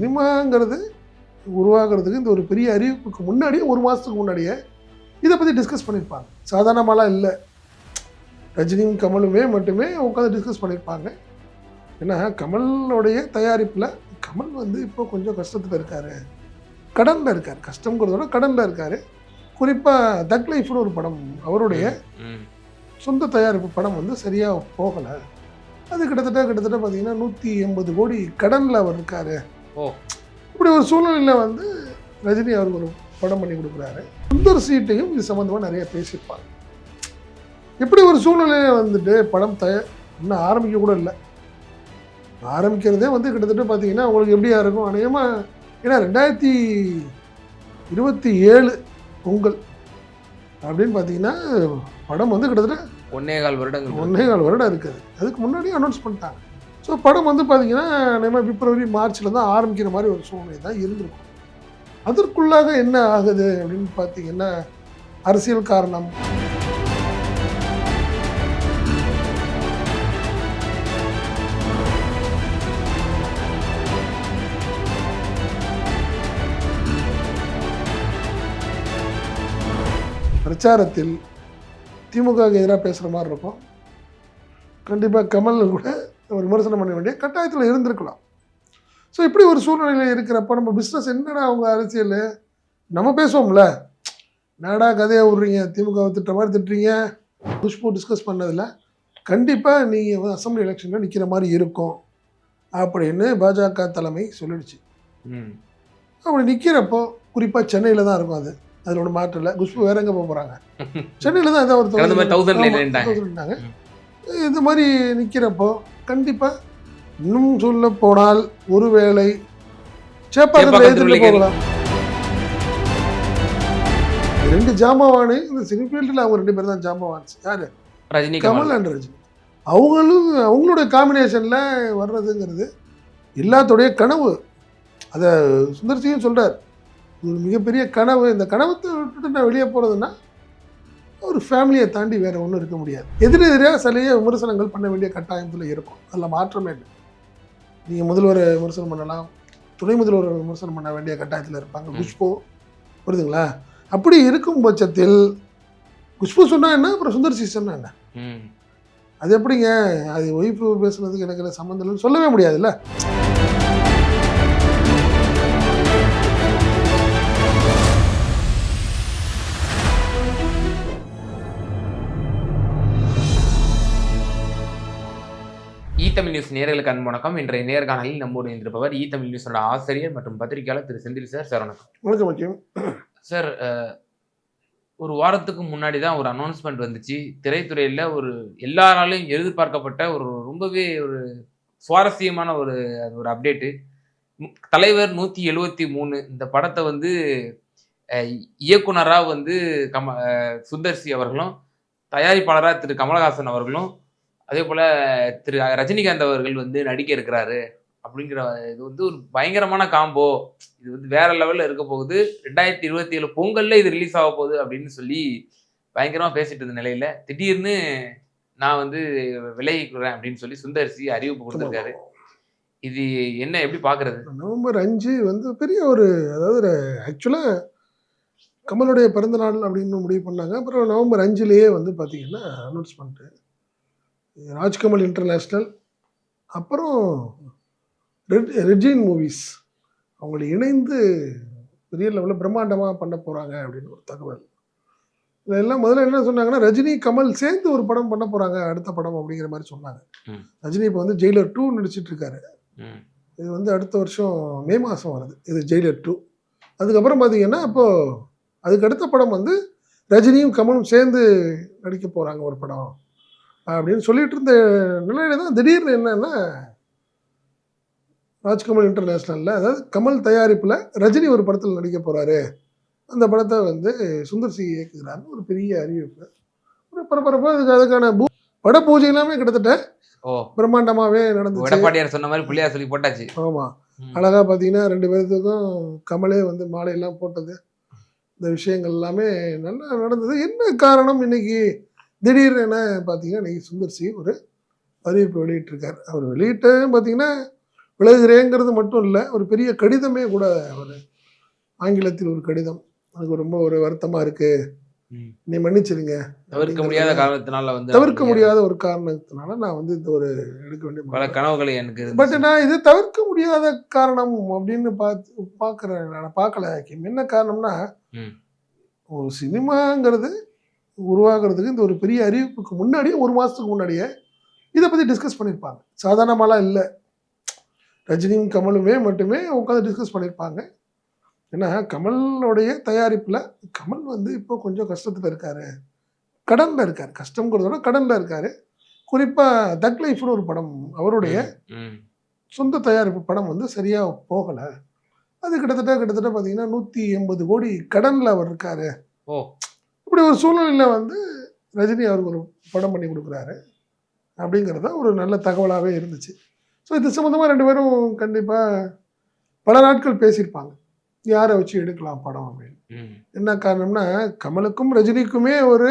சினிமாங்கிறது உருவாகிறதுக்கு இந்த ஒரு பெரிய அறிவிப்புக்கு முன்னாடியே ஒரு மாதத்துக்கு முன்னாடியே இதை பற்றி டிஸ்கஸ் பண்ணியிருப்பாங்க. சாதாரணமாலாம் இல்லை. ரஜினியும் கமலுமே மட்டுமே உட்காந்து டிஸ்கஸ் பண்ணியிருப்பாங்க. ஏன்னா கமலோடைய தயாரிப்பில் கமல் வந்து இப்போ கொஞ்சம் கஷ்டத்தில் இருக்கார். கடனில் இருக்கார். கஷ்டங்கிறத விட கடனில் இருக்கார். குறிப்பாக தக் லைஃப்னு ஒரு படம் அவருடைய. சொந்த தயாரிப்பு படம் வந்து சரியாக போகலை. அது கிட்டத்தட்ட கிட்டத்தட்ட பார்த்தீங்கன்னா நூற்றி எண்பது கோடி கடனில் அவர் இருக்கார். ஓ. இப்படி ஒரு சூழ்நிலையில் வந்து ரஜினி அவருக்கு ஒரு படம் பண்ணி கொடுக்குறாரு. சுந்தர் சீட்டையும் இது சம்மந்தமாக நிறைய பேசியிருப்பாங்க. இப்படி ஒரு சூழ்நிலையில் வந்துட்டு படம் தய இன்னும் ஆரம்பிக்க கூட இல்லை. ஆரம்பிக்கிறதே வந்து கிட்டத்தட்ட பார்த்தீங்கன்னா உங்களுக்கு எப்படியா இருக்கும்? அநேகமாக ஏன்னா ரெண்டாயிரத்தி இருபத்தி ஏழு பொங்கல் அப்படின்னு பார்த்தீங்கன்னா படம் வந்து கிட்டத்தட்ட ஒன்னே கால் வருடங்கள் ஒன்றே கால் வருடம் இருக்குது. அதுக்கு முன்னாடியே அனௌன்ஸ் பண்ணிட்டாங்க. ஸோ படம் வந்து பார்த்தீங்கன்னா நம்ம பிப்ரவரி மார்ச்சில் தான் ஆரம்பிக்கிற மாதிரி ஒரு சூழ்நிலை தான் இருந்திருக்கும். அதற்குள்ளாக என்ன ஆகுது அப்படின்னு பார்த்தீங்கன்னா அரசியல் காரணம். பிரச்சாரத்தில் திமுகவுக்கு எதிராக பேசுகிற மாதிரி இருக்கும். கண்டிப்பாக கமல் கூட ஒரு விமர்சனம் பண்ண வேண்டிய கட்டாயத்தில் இருந்திருக்கலாம். ஸோ இப்படி ஒரு சூழ்நிலையில் இருக்கிறப்ப நம்ம பிஸ்னஸ் என்னடா அவங்க அரசியல்? நம்ம பேசுவோம்ல. என்னடா கதையை விட்றீங்க? திமுகவை திட்டுற மாதிரி திட்டுறீங்க? குஷ்பு டிஸ்கஸ் பண்ணதில் கண்டிப்பாக நீங்கள் அசம்பிளி எலெக்ஷனில் நிற்கிற மாதிரி இருக்கும். அப்படின்னு பாஜக தலைமை சொல்லிடுச்சு. அப்படி நிற்கிறப்போ குறிப்பாக சென்னையில் தான் இருக்கும் அது. அதில் ஒன்றும் மாற்றம் இல்லை. குஷ்பு வேற எங்கே போக போகிறாங்க சென்னையில் தான் ஏதாவது ஒரு கடந்த மாதிரி தொகுதி- 1000 ல ஆமா, நின்னுட்டாங்க. 1000 நின்னுட்டாங்க. இது மாதிரி நிற்கிறப்போ கண்டிப்பாக இன்னும் சொல்ல போனால் ஒருவேளை சேப்பாக்கத்தில் உள்ளீங்க. போகலாம். ரெண்டு ஜாமாவானு இந்த சினி ஃபீல்டில் அவங்க ரெண்டு பேர் தான் ஜாமாவான்ஸ் யாரு? ரஜினி கமல் அண்ட் ரஜினி. அவங்களும் அவங்களுடைய காம்பினேஷனில் வர்றதுங்கிறது எல்லாத்துடைய கனவு. அதை சுந்தர்சியும் சொல்கிறார் ஒரு மிகப்பெரிய கனவு. இந்த கனவத்தை விட்டுட்டு நான் வெளியே போகிறதுன்னா ஒரு ஃபேமிலியை தாண்டி வேறு ஒன்றும் இருக்க முடியாது. எதிரெதிராக சிலைய விமர்சனங்கள் பண்ண வேண்டிய கட்டாயத்தில் இருக்கும். அதில் மாற்றமே இல்லை. நீங்கள் முதல்வரை விமர்சனம் பண்ணலாம். துணை முதல்வரை விமர்சனம் பண்ண வேண்டிய கட்டாயத்தில் இருப்பாங்க. குஷ்பு. புரியுதுங்களா? அப்படி இருக்கும் பட்சத்தில் குஷ்பு சொன்னா என்ன? அப்புறம் சுந்தர்சி சொன்னா என்ன? ம். அது எப்படிங்க? அது ஒய்ஃபு பேசுனதுக்கு எனக்கு என்ன சம்மந்தம் இல்லைன்னு சொல்லவே முடியாதுல்ல? ஈ தமிழ் நியூஸ் நேர்களுக்கு அன்பு வணக்கம். இன்றைய நேர்காணலில் நம்மோடு இருந்திருப்பவர் ஈ தமிழ் நியூஸோட ஆசிரியர் மற்றும் பத்திரிகையாளர் திரு செந்தில் சார். சார் வணக்கம். சார் ஒரு வாரத்துக்கு முன்னாடி தான் ஒரு அனௌன்ஸ்மெண்ட் வந்துச்சு. திரைத்துறையில் ஒரு எல்லாராலையும் எதிர்பார்க்கப்பட்ட ஒரு ரொம்பவே ஒரு சுவாரஸ்யமான ஒரு ஒரு அப்டேட்டு தலைவர் நூற்றி எழுவத்தி மூணு இந்த படத்தை வந்து அஹ், இயக்குனரா வந்து கம சுந்தர்சி அவர்களும் தயாரிப்பாளராக திரு கமலஹாசன் அவர்களும் அதே போல் திரு ரஜினிகாந்த் அவர்கள் வந்து நடிக்க இருக்கிறாரு அப்படிங்கிற இது வந்து ஒரு பயங்கரமான காம்போ இது வந்து வேற லெவலில் இருக்க போகுது. ரெண்டாயிரத்தி இருபத்தி ஏழு பொங்கல்ல இது ரிலீஸ் ஆக போகுது அப்படின்னு சொல்லி பயங்கரமாக பேசிட்டு இருந்த நிலையில திடீர்னு நான் வந்து விலகிக்கிறேன் அப்படின்னு சொல்லி சுந்தரிசி அறிவிப்பு கொடுத்துருக்காரு. இது என்ன எப்படி பார்க்கறது நவம்பர் அஞ்சு வந்து பெரிய ஒரு அதாவது ஆக்சுவலாக கமலுடைய பிறந்தநாள் அப்படின்னு முடிவு பண்ணாங்க. அப்புறம் நவம்பர் அஞ்சுலேயே வந்து பார்த்தீங்கன்னா பண்ணிட்டு ராஜ்கமல் இன்டர்நேஷ்னல் அப்புறம் ரெட் ரெட்ஜின் மூவிஸ். அவங்களை இணைந்து பெரிய லெவலில் பிரம்மாண்டமாக பண்ண போகிறாங்க அப்படின்னு ஒரு தகவல். இதெல்லாம் முதல்ல என்ன சொன்னாங்கன்னா ரஜினி கமல் சேர்ந்து ஒரு படம் பண்ண போகிறாங்க அடுத்த படம் அப்படிங்கிற மாதிரி சொன்னாங்க. ரஜினி இப்போ வந்து ஜெயிலர் டூ நடிச்சிட்டு இருக்காரு. இது வந்து அடுத்த வருஷம் மே மாதம் வருது. இது ஜெயிலர் டூ அதுக்கப்புறம் பார்த்தீங்கன்னா இப்போது அதுக்கு அடுத்த படம் வந்து ரஜினியும் கமலும் சேர்ந்து நடிக்க போகிறாங்க ஒரு படம். அப்படின்னு சொல்லிட்டு இருந்த நிலையில தான் திடீர்னு என்னன்னா ராஜ்கமல் இன்டர்நேஷ்னலில் அதாவது கமல் தயாரிப்பில் ரஜினி ஒரு படத்தில் நடிக்க போகிறாரு அந்த படத்தை வந்து சுந்தர் சி இயக்குகிறாருன்னு ஒரு பெரிய அறிவிப்பு. ஒரு பரபரப்பாக அதுக்கு அதுக்கான பூ பட பூஜை எல்லாமே கிட்டத்தட்ட ஓ. பிரம்மாண்டமாகவே நடந்துச்சு. எடப்பாடியார் சொன்ன மாதிரி பிள்ளையார் சொல்லி போட்டாச்சு. ஆமாம். அழகாக பார்த்தீங்கன்னா ரெண்டு பேர்த்துக்கும் கமலே வந்து மாலையெல்லாம் போட்டது. இந்த விஷயங்கள் எல்லாமே நல்லா நடந்தது. என்ன காரணம் இன்னைக்கு? திடீர்னு என்ன பார்த்தீங்கன்னா இன்னைக்கு சுந்தர் சி ஒரு அறிவிப்பு வெளியிட்டிருக்கார் அவர் வெளியிட்ட பார்த்தீங்கன்னா விலகுறேங்கிறது மட்டும் இல்லை ஒரு பெரிய கடிதமே கூட அவர் ஆங்கிலத்தில் ஒரு கடிதம் எனக்கு ரொம்ப ஒரு வருத்தமாக இருக்கு ம். நீ மன்னிச்சிருங்க தவிர்க்க முடியாத காரணத்தினால வந்து தவிர்க்க முடியாத ஒரு காரணத்தினால நான் வந்து இந்த ஒரு எடுக்க வேண்டிய பல. கனவுகளை எனக்கு பட். நான் இது தவிர்க்க முடியாத காரணம் அப்படின்னு பார்த்து பார்க்குறேன் நான் பார்க்கல. என்ன காரணம்னா. ஒரு சினிமாங்கிறது உருவாகிறதுக்கு இந்த ஒரு பெரிய அறிவிப்புக்கு முன்னாடியே ஒரு மாதத்துக்கு முன்னாடியே இதை பற்றி டிஸ்கஸ் பண்ணியிருப்பாங்க சாதாரணமாலாம் இல்லை. ரஜினியும் கமலுமே மட்டுமே உட்காந்து டிஸ்கஸ் பண்ணியிருப்பாங்க ஏன்னா கமலுடைய தயாரிப்பில் கமல் வந்து இப்போ கொஞ்சம் கஷ்டத்தில் இருக்காரு. கடனில் இருக்கார். கஷ்டங்கிறத விட கடனில் இருக்காரு. குறிப்பாக தக் லைஃப்னு ஒரு படம் அவருடைய. சொந்த தயாரிப்பு படம் வந்து சரியாக போகலை. அது கிட்டத்தட்ட கிட்டத்தட்ட பார்த்தீங்கன்னா நூற்றி எண்பது கோடி கடனில் அவர் இருக்காரு. ஓ. இப்படி ஒரு சூழ்நிலையில் வந்து ரஜினி அவருக்கு ஒரு படம் பண்ணி கொடுக்குறாரு அப்படிங்கிறது தான் ஒரு நல்ல தகவலாகவே இருந்துச்சு. ஸோ இது சம்மந்தமாக ரெண்டு பேரும் கண்டிப்பாக பல நாட்கள் பேசியிருப்பாங்க. யாரை வச்சு எடுக்கலாம் படம் அப்படின்னு. என்ன காரணம்னா கமலுக்கும் ரஜினிக்குமே ஒரு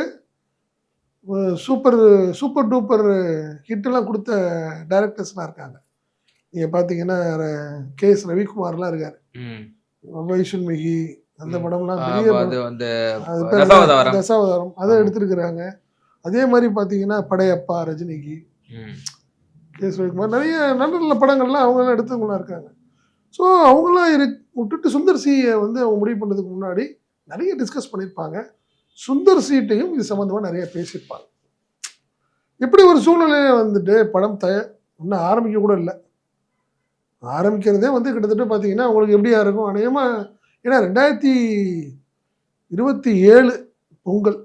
சூப்பர் சூப்பர் டூப்பர் ஹிட்டெல்லாம் கொடுத்த டைரக்டர்ஸ்லாம் இருக்காங்க. நீங்கள் பார்த்தீங்கன்னா கே எஸ் ரவிக்குமார்லாம் இருக்கார். வைஷன் மிகி அந்த. படம்லாம் பெரிய? தசாவதாரம். அதை. எடுத்திருக்கிறாங்க அதே மாதிரி பார்த்தீங்கன்னா படையப்பா ரஜினிக்கு. கே ரவிக்குமார் நிறைய நல்ல நல்ல படங்கள்லாம் அவங்களாம் எடுத்தவங்களாம் இருக்காங்க ஸோ அவங்களாம் இரு விட்டுட்டு சுந்தர் சியை வந்து அவங்க முடிவு பண்ணுறதுக்கு முன்னாடி நிறைய டிஸ்கஸ் பண்ணியிருப்பாங்க சுந்தர் சீட்டையும் இது சம்மந்தமாக நிறைய பேசியிருப்பாங்க இப்படி ஒரு சூழ்நிலையில வந்துட்டு படம் தய இன்னும் ஆரம்பிக்க கூட இல்லை ஆரம்பிக்கிறதே வந்து கிட்டத்தட்ட பார்த்தீங்கன்னா உங்களுக்கு எப்படியா இருக்கும் அநேகமாக ஏன்னா ரெண்டாயிரத்தி இருபத்தி ஏழு பொங்கல்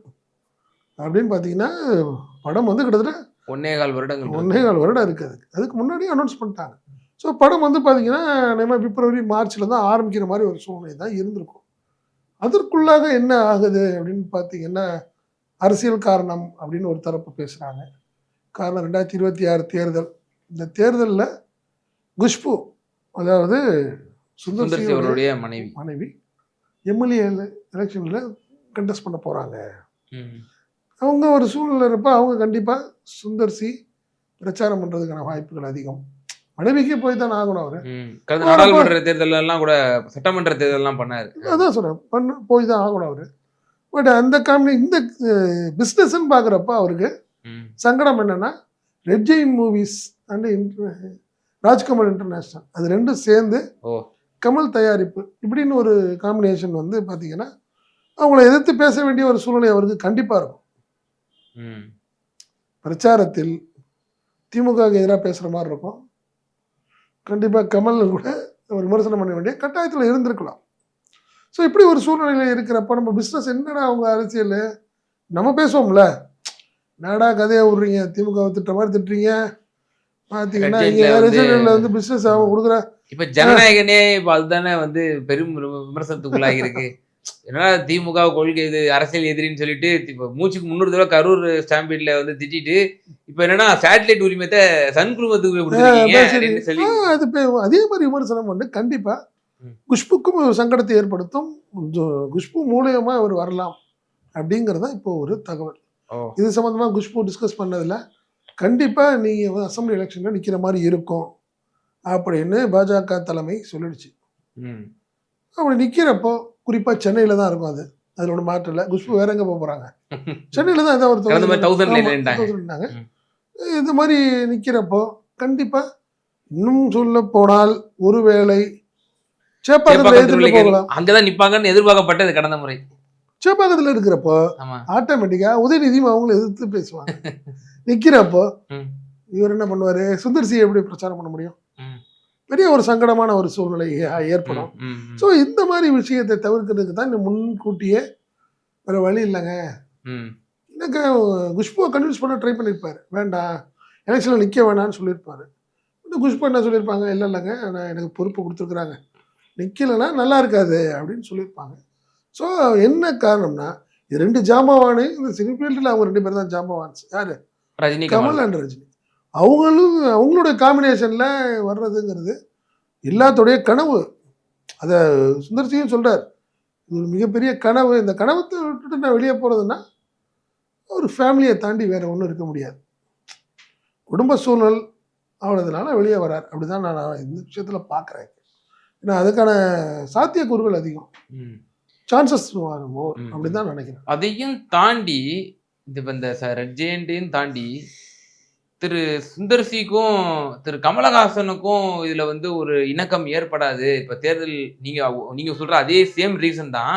அப்படின்னு பார்த்தீங்கன்னா படம் வந்து கிட்டத்தட்ட ஒன்னே கால் வருடங்கள் ஒன்றே கால் வருடம் இருக்குது அதுக்கு. அதுக்கு முன்னாடி அனௌன்ஸ் பண்ணிட்டாங்க. ஸோ படம் வந்து பார்த்தீங்கன்னா நம்ம பிப்ரவரி மார்ச்சில் தான் ஆரம்பிக்கிற மாதிரி ஒரு சூழ்நிலை தான் இருந்திருக்கும். அதற்குள்ளாக என்ன ஆகுது அப்படின்னு பார்த்தீங்கன்னா அரசியல் காரணம் அப்படின்னு ஒரு தரப்பு பேசுகிறாங்க காரணம் ரெண்டாயிரத்தி இருபத்தி ஆறு தேர்தல். இந்த தேர்தலில் குஷ்பு அதாவது சுந்தர் அவருடைய மனைவி. மனைவி எம்எல்ஏ எலெக்ஷனில் கண்டெஸ்ட் பண்ண போகிறாங்க. அவங்க ஒரு சூழ்நிலை இருப்ப அவங்க கண்டிப்பாக சுந்தர் சி பிரச்சாரம் பண்ணுறதுக்கான வாய்ப்புகள் அதிகம். மனைவிக்கு போய் தான் ஆகணும் அவர். நாடாளுமன்ற தேர்தல் எல்லாம் கூட சட்டமன்ற தேர்தல் எல்லாம் பண்ணாரு. அதான் சொல்கிறேன் பண்ண போய் தான் ஆகணும் அவர். பட் அந்த கம்பெனி இந்த பிஸ்னஸ்ன்னு பார்க்குறப்ப அவருக்கு. சங்கடம் என்னன்னா Red Giant Movies and Rajkamal International அது ரெண்டும் சேர்ந்து ஓ. கமல் தயாரிப்பு இப்படின்னு ஒரு காம்பினேஷன் வந்து பார்த்தீங்கன்னா அவங்கள எதிர்த்து பேச வேண்டிய ஒரு சூழ்நிலை அவருக்கு கண்டிப்பாக இருக்கும். பிரச்சாரத்தில் திமுகவுக்கு எதிராக பேசுகிற மாதிரி இருக்கும். கண்டிப்பாக கமல் கூட ஒரு விமர்சனம் பண்ண வேண்டிய கட்டாயத்தில் இருந்திருக்கலாம். ஸோ இப்படி ஒரு சூழ்நிலையில் இருக்கிறப்ப நம்ம பிஸ்னஸ் என்னடா அவங்க அரசியல்? நம்ம பேசுவோம்ல. நாடா கதையை விட்றீங்க? திமுக திட்டுற மாதிரி திட்டுறீங்க? Budgetல இங்கே வந்து- பிஸ்னஸ் அவங்க கொடுக்குற இப்ப ஜனநாயகனே இப்ப அதுதானே வந்து பெரும் விம- விமர்சனத்துக்குள்ளாகி இருக்கு. என்னடா திமுக கொள்கை இது அரசியல் எதிரின்னு சொல்லிட்டு இப்ப மூச்சுக்கு முன்னூறு தடவை கரூர் ஸ்டாம்பீட்ல வந்து திட்டிட்டு இப்ப என்னன்னா சேட்டலைட் உரிமத்தை சன் குழுமத்துக்கு சொல்லி அது அதே மாதிரி விமர்சனம் வந்து கண்டிப்பா. குஷ்புக்கும் சங்கடத்தை ஏற்படுத்தும். குஷ்பு மூலியமா அவர் வரலாம் அப்படிங்கிறது இப்போ ஒரு தகவல். இது சம்பந்தமா குஷ்பு டிஸ்கஸ் பண்ணதுல கண்டிப்பா நீங்க வந்து அசம்பிளி எலெக்ஷன்ல நிக்கிற மாதிரி இருக்கும் அப்படின்னு பாஜக தலைமை சொல்லிடுச்சு. அப்படி நிக்கிறப்போ குறிப்பா சென்னையில தான் இருக்கும் அது அதுல ஒன்றும் மாற்றம் இல்லை குஷ்பு வேற எங்க போக போறாங்க சென்னையில தான் ஏதோ ஒரு கடந்த மாதிரி தொகுதி- 1000 ல ஆமா, நின்னுட்டாங்க. 1000 நின்னுட்டாங்க. ம். இது மாதிரி நிக்கிறப்போ கண்டிப்பா இன்னும் சொல்ல போனால் ஒருவேளை சேப்பாக்கத்துல திருவள்ளிக்கேணி. போகலாம் அங்கதான் நிப்பாங்கன்னு எதிர்பார்க்கப்பட்டது கடந்த முறை சேப்பாக்கத்துல இருக்கிறப்போ ஆமா. ஆட்டோமேட்டிக்கா உதயநிதியும் அவங்கள எதிர்த்து பேசுவாங்க. நிக்கிறப்போ ம். இவர் என்ன பண்ணுவாரு? சுந்தர் சி எப்படி பிரச்சாரம் பண்ண முடியும். பெரிய ஒரு சங்கடமான ஒரு சூழ்நிலை ஏற்படும். ஸோ இந்த மாதிரி விஷயத்தை தவிர்க்கிறதுக்கு தான் முன்கூட்டியே வேற வழி இல்லைங்க. எனக்கு குஷ்புவை கன்வின்ஸ் பண்ண ட்ரை பண்ணியிருப்பாரு வேண்டாம் எலெக்ஷனில் நிற்க வேணாம்னு சொல்லியிருப்பாரு இந்த குஷ்பு என்ன சொல்லியிருப்பாங்க இல்லை இல்லைங்க. நான் எனக்கு பொறுப்பு கொடுத்துருக்குறாங்க. நிற்கலைன்னா நல்லா இருக்காது அப்படின்னு சொல்லியிருப்பாங்க ஸோ என்ன காரணம்னா இது ரெண்டு ஜாம்பவானு இந்த சினி ஃபீல்டில் அவங்க ரெண்டு பேரும் தான் ஜாம்பவான்ஸ். யார்? ரஜினி கமல் அண்ட் ரஜினி. அவங்களும் அவங்களுடைய காம்பினேஷனில் வர்றதுங்கிறது எல்லாத்துடைய கனவு. அதை சுந்தர்சியும் சொல்கிறார் இது ஒரு மிகப்பெரிய கனவு. இந்த கனவத்தை விட்டுட்டு நான் வெளியே போகிறதுன்னா ஒரு ஃபேமிலியை தாண்டி வேற ஒன்றும் இருக்க முடியாது. குடும்ப சூழல் அவ்வளோதுனால வெளியே வரார். அப்படி தான் நான் இந்த விஷயத்தில் பார்க்குறேன் ஏன்னா அதுக்கான சாத்தியக்கூறுகள் அதிகம். சான்சஸ் மோர் ம். அப்படி தான் நினைக்கிறேன். அதையும் தாண்டி இது இந்த ரெட் ஜெயண்டையும் தாண்டி திரு சுந்தர்சிக்கும் திரு கமலஹாசனுக்கும் இதுல வந்து ஒரு இணக்கம் ஏற்படாது. இப்ப தேர்தல் நீங்க நீங்க சொல்ற அதே சேம் ரீசன் தான்.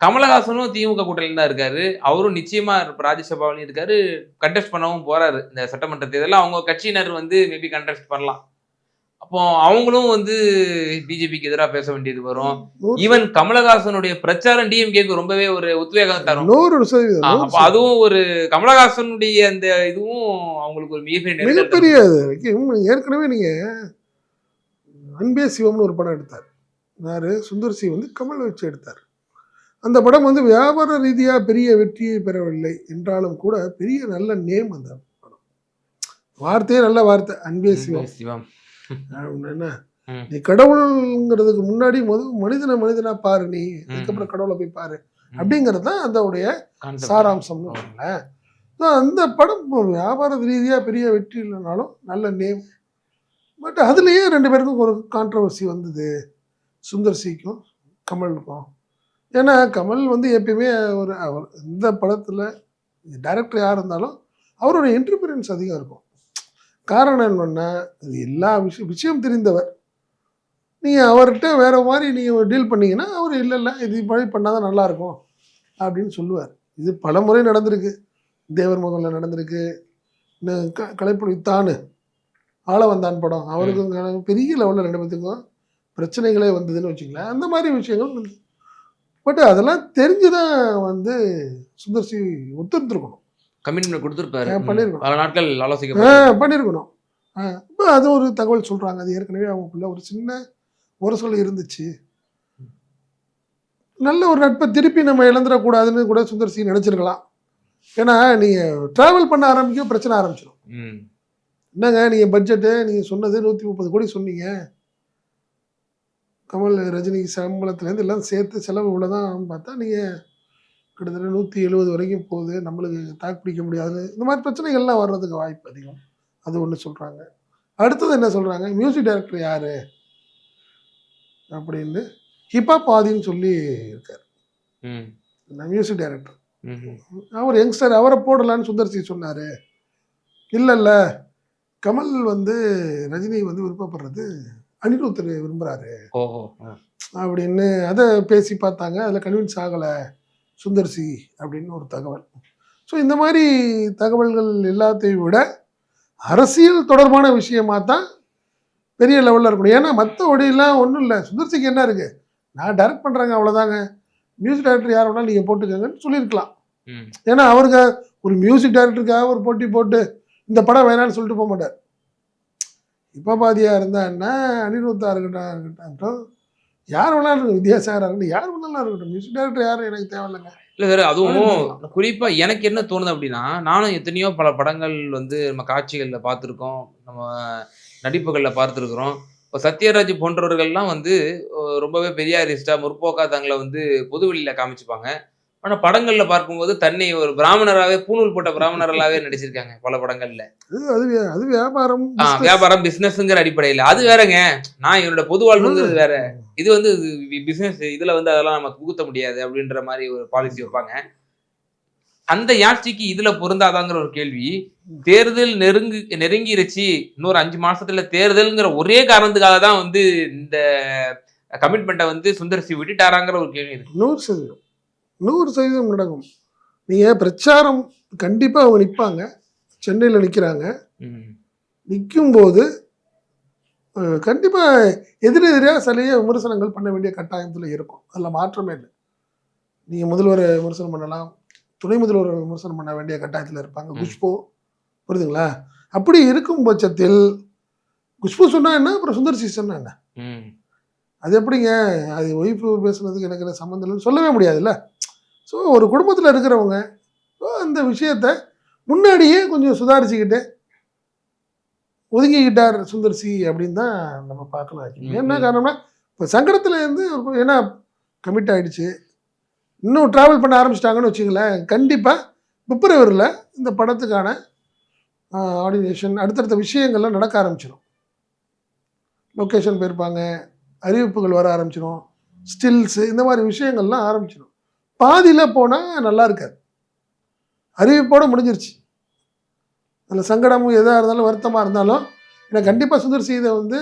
கமலஹாசனும் திமுக கூட்டணியில் தான் இருக்காரு. அவரும் நிச்சயமா ராஜ்யசபாவிலையும் இருக்காரு. கண்டெஸ்ட் பண்ணவும் போறாரு. இந்த சட்டமன்ற தேர்தலில் அவங்க கட்சியினர் வந்து மேபி கண்டெஸ்ட் பண்ணலாம். அப்போ அவங்களும் வந்து பிஜேபிக்கு எதிராக பேச வேண்டியது வரும். ஈவன் கமலஹாசனுடைய பிரச்சாரம் டிஎம்கேக்கு ரொம்பவே ஒரு உத்வேகம் தரும் நூறு சதவீதம் அப்ப அதுவும் ஒரு கமலஹாசனுடைய அந்த இதுவும் அவங்களுக்கு ஒரு மிகப்பெரிய. மிகப்பெரிய ஏற்கனவே நீங்க அன்பே சிவம்னு ஒரு படம் எடுத்தார். யாரு? சுந்தர் சி வந்து கமல் வச்சு எடுத்தார். அந்த படம் வந்து வியாபார ரீதியா பெரிய வெற்றியை பெறவில்லை என்றாலும் கூட பெரிய நல்ல நேம் அந்த படம். வார்த்தையே நல்ல வார்த்தை. அன்பே சிவம். சிவம். என்ன. நீ கடவுள்ங்கிறதுக்கு முன்னாடி முதல் மனிதனை மனிதனா பாரு நீ. அதுக்கப்புறம் கடவுளை போய் பாரு. அப்படிங்கிறது தான் அதோடைய. சாராம்சம்னு. So, அந்த படம் வியாபார ரீதியாக பெரிய வெற்றி இல்லைனாலும் நல்ல நேம் பட் அதுலேயே ரெண்டு பேருக்கும் ஒரு கான்ட்ரவர்சி வந்தது. சுந்தர் சிக்கும் கமலுக்கும். ஏன்னா கமல் வந்து எப்பயுமே ஒரு அவர் இந்த படத்தில் டைரக்டர் யார் இருந்தாலும் அவரோட இன்டர்பிரன்ஸ் அதிகம் இருக்கும். காரணம் என்னன்னா இது எல்லா விஷயம் விஷயம் தெரிந்தவர். நீங்கள் அவர்கிட்ட வேற மாதிரி நீங்கள் டீல் பண்ணீங்கன்னா அவர் இல்லை இல்லை இது மாதிரி பண்ணால் தான் நல்லாயிருக்கும் அப்படின்னு சொல்லுவார். இது பல முறை நடந்திருக்கு. தேவர் மகனில் நடந்திருக்கு. க கலைப்புலி தானு ஆள வந்தான் படம் அவருக்கும் பெரிய லெவலில் ரெண்டு பேத்துக்கும் பிரச்சனைகளே வந்ததுன்னு வச்சுங்களேன் அந்த மாதிரி விஷயங்கள் பட் அதெல்லாம் தெரிஞ்சு தான் வந்து சுந்தர்சி ஒத்துருந்துருக்கணும். கமிட்மெண்ட் கொடுத்துருப்பாரு. ஆ, பண்ணிருக்கணும். பல நாட்கள் ஆலோசிக்க பண்ணியிருக்கணும் இப்போ அது ஒரு தகவல் சொல்கிறாங்க அது ஏற்கனவே அவங்களுக்குள்ள ஒரு சின்ன ஒரு சொல் இருந்துச்சு. நல்ல ஒரு நட்பை திருப்பி நம்ம இழந்துடக்கூடாதுன்னு கூட சுந்தர் சி நினச்சிருக்கலாம். ஏன்னா நீங்கள் ட்ராவல் பண்ண ஆரம்பிக்க பிரச்சனை ஆரம்பிச்சிடும் ம். என்னங்க நீங்கள் பட்ஜெட்டு நீங்கள் சொன்னது நூற்றி முப்பது கோடி சொன்னீங்க. கமல் ரஜினி சம்பளத்துலேருந்து எல்லாம் சேர்த்து செலவு இவ்வளோதான் பார்த்தா நீங்கள் கிட்டத்தட்ட நூற்றி எழுபது வரைக்கும் போகுது. நம்மளுக்கு தாக்கு பிடிக்க முடியாது. இந்த மாதிரி பிரச்சனைகள்லாம் வர்றதுக்கு வாய்ப்பு அதிகம். அது ஒன்று சொல்கிறாங்க அடுத்தது என்ன சொல்கிறாங்க மியூசிக் டைரக்டர் யார்? அப்படின்னு ஹிப்ஹாப் ஆதின்னு சொல்லி இருக்கார். மியூசிக் டைரக்டர் அவர் யங்ஸ்டர் அவரை போடலான்னு சுந்தர் சி சொன்னார். இல்லை இல்லை கமல் வந்து ரஜினி வந்து விருப்பப்படுறது அனிருத்தர் விரும்புகிறாரு. அப்படின்னு அதை பேசி பார்த்தாங்க. அதில் கன்வின்ஸ் ஆகலை. சுந்தர் சி அப்படின்னு ஒரு தகவல். ஸோ இந்த மாதிரி தகவல்கள் எல்லாத்தையும் விட அரசியல் தொடர்பான விஷயமா தான் பெரிய லெவலில் இருக்கணும். ஏன்னா மற்ற ஒடியெல்லாம் ஒன்றும் இல்லை. சுந்தர்சிக்கு என்ன இருக்குது நான் டைரக்ட் பண்ணுறேங்க அவ்வளோதாங்க மியூசிக் டைரக்டர் யார் வேணாலும் நீங்கள் போட்டுக்கங்கன்னு சொல்லியிருக்கலாம். ஏன்னா அவருக்கு ஒரு மியூசிக் டைரக்டருக்காக ஒரு போட்டி போட்டு இந்த படம் வேணாம்னு சொல்லிட்டு போக மாட்டார். இப்போ பாதியா இருந்தா என்ன? அனிருத்தா இருக்கட்டும் இருக்கட்டும். யார் வேணாலும் இருக்கட்டும் வித்யாசாகரா இருக்கட்டும் யார் வேணாலும் இருக்கட்டும். மியூசிக் டைரக்டர் யாரும் எனக்கு தேவையில்லைங்க. இல்ல சார் அதுவும் அப்படின்னு குறிப்பா எனக்கு என்ன தோணுது அப்படின்னா நானும் எத்தனையோ பல படங்கள் வந்து நம்ம காட்சிகள்ல பார்த்துருக்கோம். நம்ம நடிப்புகள்ல பார்த்துருக்குறோம். இப்போ சத்யராஜ் போன்றவர்கள்லாம் வந்து ரொம்பவே பெரியாரிஸ்டா முற்போக்கா தங்களை வந்து பொதுவெளியில காமிச்சுப்பாங்க. ஆனா படங்கள்ல பார்க்கும்போது தன்னை ஒரு பிராமணராகவே பூணூல் போட்ட பிராமணர்களாவே நடிச்சிருக்காங்க பல படங்கள்ல. அது வியாபாரம். வியாபாரம் பிசினஸ்ங்கிற அடிப்படையில. அது வேறங்க. நான் என்னோட பொது வாழ்வுங்கிறது வேற. இது வந்து பிசினஸ் இதுல வந்து அதெல்லாம் நம்ம புகுத்த முடியாது அப்படின்ற மாதிரி ஒரு பாலிசி வைப்பாங்க. அந்த யாட்சிக்கு இதுல பொருந்தாதாங்கிற ஒரு கேள்வி. தேர்தல் நெருங்கு நெருங்கிருச்சு. இன்னொரு அஞ்சு மாசத்துல தேர்தல்ங்கிற ஒரே காரணத்துக்காக தான் வந்து இந்த கமிட்மெண்ட்டை வந்து சுந்தர்சி விட்டுட்டாராங்கிற ஒரு கேள்வி இருக்கு. நூறு சதவீதம். நூறு சதவீதம் நடக்கும் நீங்கள் பிரச்சாரம் கண்டிப்பாக அவங்க நிற்பாங்க சென்னையில் நிற்கிறாங்க ம். நிற்கும்போது கண்டிப்பாக எதிரெதிராக சிலைய விமர்சனங்கள் பண்ண வேண்டிய கட்டாயத்தில் இருக்கும். அதில் மாற்றமே இல்லை. நீங்கள் முதல்வரை விமர்சனம் பண்ணலாம். துணை முதல்வரை விமர்சனம் பண்ண வேண்டிய கட்டாயத்தில் இருப்பாங்க. குஷ்பு புரியுதுங்களா? அப்படி இருக்கும் பட்சத்தில் குஷ்பு சொன்னா என்ன? அப்புறம் சுந்தர் சி சொன்னா என்ன? ம். அது எப்படிங்க? அது ஒய்ஃபு பேசுனதுக்கு எனக்கு என்ன சம்மந்தம் சொல்லவே முடியாதுல்ல? ஸோ ஒரு குடும்பத்தில் இருக்கிறவங்க அந்த விஷயத்த முன்னாடியே கொஞ்சம் சுதாரிச்சுக்கிட்டு ஒதுங்கிக்கிட்டார் சுந்தர் சி அப்படின்னு தான் நம்ம பார்க்கலாம். என்ன. காரணம்னா இப்போ சங்கடத்தில் இருந்து ஏன்னா கமிட் ஆயிடுச்சு. இன்னும் ட்ராவல் பண்ண ஆரம்பிச்சிட்டாங்கன்னு வச்சுங்களேன் கண்டிப்பாக பிப்ரவரியில் இந்த படத்துக்கான ஆர்டினேஷன் அடுத்தடுத்த விஷயங்கள்லாம் நடக்க ஆரம்பிச்சிடும் லொக்கேஷன் போயிருப்பாங்க அறிவிப்புகள் வர ஆரம்பிச்சிடும் ஸ்டில்ஸு இந்த மாதிரி விஷயங்கள்லாம் ஆரம்பிச்சிடும் பாதியில் போனால் நல்லா இருக்காது. அறிவிப்போட முடிஞ்சிருச்சு. அதில் சங்கடமும் எதாக இருந்தாலும் வருத்தமாக இருந்தாலும் எனக்கு கண்டிப்பாக சுந்தர் சி இதை வந்து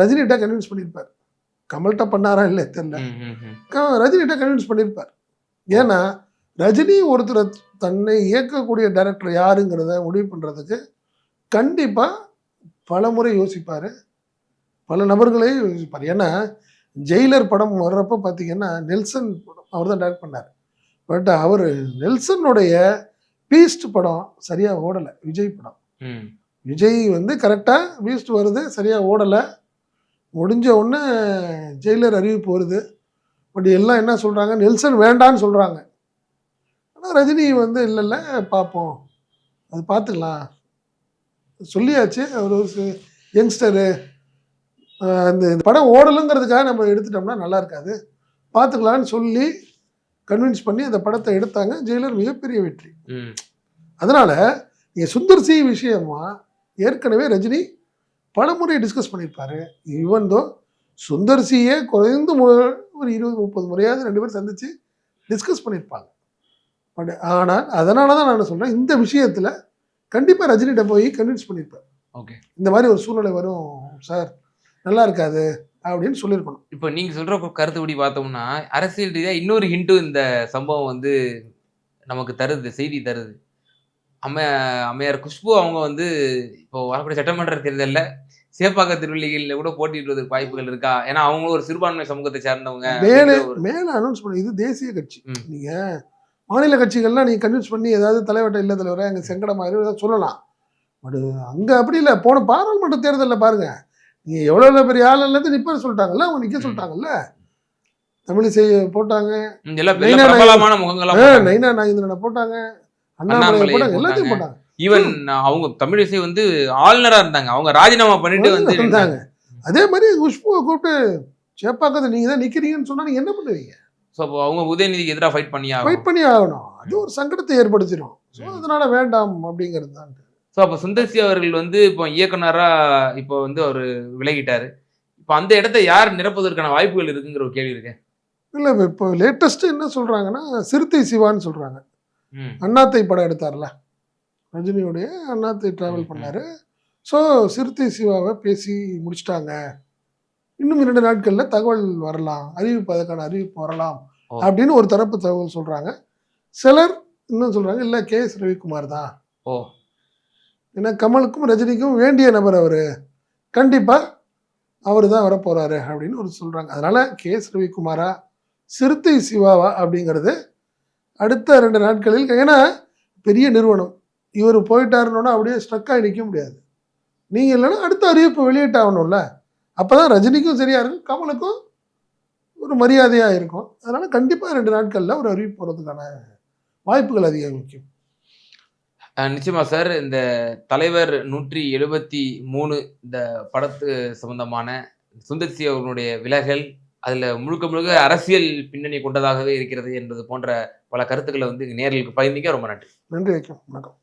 ரஜினிகிட்ட கன்வின்ஸ் பண்ணியிருப்பார். கமல்கிட்ட பண்ணாரா இல்லை தெரியல. ரஜினிகிட்ட கன்வின்ஸ் பண்ணியிருப்பார். ஏன்னா ரஜினி ஒருத்தரை தன்னை இயக்கக்கூடிய டைரக்டர் யாருங்கிறத முடிவு பண்ணுறதுக்கு கண்டிப்பாக பல முறை யோசிப்பார். பல நபர்களையும் யோசிப்பார். ஏன்னா ஜெயிலர் படம் வர்றப்போ பார்த்தீங்கன்னா நெல்சன் படம் அவர் தான் டைரக்ட் பண்ணார். பட் அவர் நெல்சனுடைய பீஸ்ட் படம் சரியாக ஓடலை விஜய் படம். ம். விஜய் வந்து கரெக்டாக பீஸ்ட் வருது சரியாக ஓடலை. முடிஞ்ச உடனே ஜெயிலர் அறிவிப்பு வருது. பட் எல்லாம் என்ன சொல்கிறாங்க நெல்சன் வேண்டான்னு சொல்கிறாங்க ஆனால் ரஜினி வந்து இல்லை இல்லை பார்ப்போம். அது பார்த்துக்கலாம். சொல்லியாச்சு. அவர் ஒரு யங்ஸ்டரு அந்த இந்த படம் ஓடலுங்கிறதுக்காக நம்ம எடுத்துட்டோம்னா நல்லா இருக்காது. பார்த்துக்கலான்னு சொல்லி கன்வின்ஸ் பண்ணி அந்த படத்தை எடுத்தாங்க. ஜெயிலர் மிகப்பெரிய வெற்றி. அதனால நீங்க சுந்தர் சி விஷயமா ஏற்கனவே ரஜினி பலமுறை டிஸ்கஸ் பண்ணியிருப்பாரு. ஈவன் தோ சுந்தர் சியே குறைந்து ஒரு இருபது முப்பது முறையாவது ரெண்டு பேரும் சந்திச்சு டிஸ்கஸ் பண்ணியிருப்பாங்க. பட் ஆனால் அதனால தான் நான் சொல்றேன் இந்த விஷயத்துல கண்டிப்பா ரஜினிகிட்ட போய் கன்வின்ஸ் பண்ணியிருப்பார். ஓகே. இந்த மாதிரி ஒரு சூழ்நிலை வரும் சார். நல்லா இருக்காது. அப்படின்னு சொல்லியிருக்கணும். இப்போ நீங்க சொல்ற கு- கருத்துப்படி பார்த்தோம்னா அரசியல் ரீதியா இன்னொரு ஹிண்ட்டும் இந்த சம்பவம் வந்து நமக்கு தருது செய்தி தருது. அம்மைய அம்மையார் குஷ்பு அவங்க வந்து இப்போ வரக்கூடிய சட்டமன்ற தேர்தலில் சேப்பாக்க திருவள்ளிகளில் கூட போட்டியிடுவதற்கு வாய்ப்புகள் இருக்கா? ஏன்னா அவங்களும் ஒரு சிறுபான்மை சமூகத்தை சார்ந்தவங்க மேலே மேலே அனௌன்ஸ் பண்ணி இது தேசிய கட்சி. ம். நீங்க மாநில கட்சிகள்லாம் நீங்க கன்வின்ஸ் பண்ணி ஏதாவது தலைவட்ட இல்ல தலைவரை அங்கே செங்கடமா ஏதாவது சொல்லலாம். பட் அங்க அப்படி இல்லை. போன பாராளுமன்ற தேர்தலில் பாருங்க. நீங்க எவ்வளவு பெரிய ஆள் இருந்து நிப்ப சொல்லிட்டாங்கல்ல? அவங்க நிக்க ம். சொல்லிட்டாங்கல்ல? தமிழிசை போட்டாங்க. நைனா நாகேந்திரனை போட்டாங்க. அண்ணாமலை போட்டாங்க. எல்லாத்தையும் போட்டாங்க. ஈவன் அவங்க தமிழிசை வந்து ஆளுநரா இருந்தாங்க. அவங்க ராஜினாமா பண்ணிட்டு வந்து இருந்தாங்க. அதே மாதிரி குஷ்புவை கூப்பிட்டு சேப்பாக்கத்தை நீங்க தான் நிக்கிறீங்கன்னு சொன்னா நீங்க என்ன பண்ணுவீங்க? ஸோ அப்போ அவங்க உதயநிதிக்கு எதிராக ஃபைட் பண்ணியா ஃபைட் பண்ணி ஆகணும். அது ஒரு சங்கடத்தை ஏற்படுத்திடும். ஸோ. அதனால வேண்டாம் அப்படிங்கிறது தான். ஸோ அப்போ சுந்தர்சி அவர்கள் வந்து இப்போ இயக்குனரா இப்போ வந்து அவர் விலகிட்டாரு. இப்போ அந்த இடத்த யார் நிரப்புவதற்கான வாய்ப்புகள் இருக்குங்கிற ஒரு கேள்வி இருக்கு இல்லை இப்போ லேட்டஸ்ட் என்ன சொல்றாங்கன்னா சிறுத்தை சிவான்னு சொல்றாங்க. ம். அண்ணாத்தை படம் எடுத்தார்ல? ரஜினியுடைய அண்ணாத்தை டிராவல் பண்ணாரு. ஸோ சிறுத்தை சிவாவை பேசி முடிச்சிட்டாங்க. இன்னும் இரண்டு நாட்கள்ல தகவல் வரலாம் அறிவிப்பு அதுக்கான அறிவிப்பு வரலாம். அப்படின்னு ஒரு தரப்பு தகவல் சொல்றாங்க. சிலர் இன்னும் சொல்றாங்க இல்லை கே எஸ் ரவிக்குமார் தான். ஓ. ஏன்னா கமலுக்கும் ரஜினிக்கும் வேண்டிய நபர் அவர். கண்டிப்பாக அவர் தான் வரப்போகிறாரு அப்படின்னு ஒரு சொல்கிறாங்க அதனால் கே. எஸ் ரவிக்குமாரா சிறுத்தை சிவாவா அப்படிங்கிறது அடுத்த ரெண்டு நாட்களில் ஏன்னா பெரிய நிறுவனம். இவர் போயிட்டாருன்னா அப்படியே ஸ்ட்ரக் ஆகி நிற்க முடியாது. நீங்கள் இல்லைன்னா அடுத்த அறிவிப்பு வெளியிட்டாகணும்ல. அப்போ தான் ரஜினிக்கும் சரியாக இருக்கும் கமலுக்கும் ஒரு மரியாதையாக இருக்கும். அதனால் கண்டிப்பாக ரெண்டு நாட்களில் ஒரு அறிவிப்பு போகிறதுக்கான வாய்ப்புகள் அதிகம் முக்கியம் நிச்சயமா சார் இந்த தலைவர் நூற்றி எழுபத்தி மூணு இந்த படத்து சம்பந்தமான சுந்தர்சி அவர்களுடைய விலகல் அதில் முழுக்க முழுக்க அரசியல் பின்னணி கொண்டதாகவே இருக்கிறது என்பது போன்ற பல கருத்துக்களை வந்து நேர்களுக்கு பகிர்ந்தீங்க. ரொம்ப நன்றி. நன்றி வணக்கம்.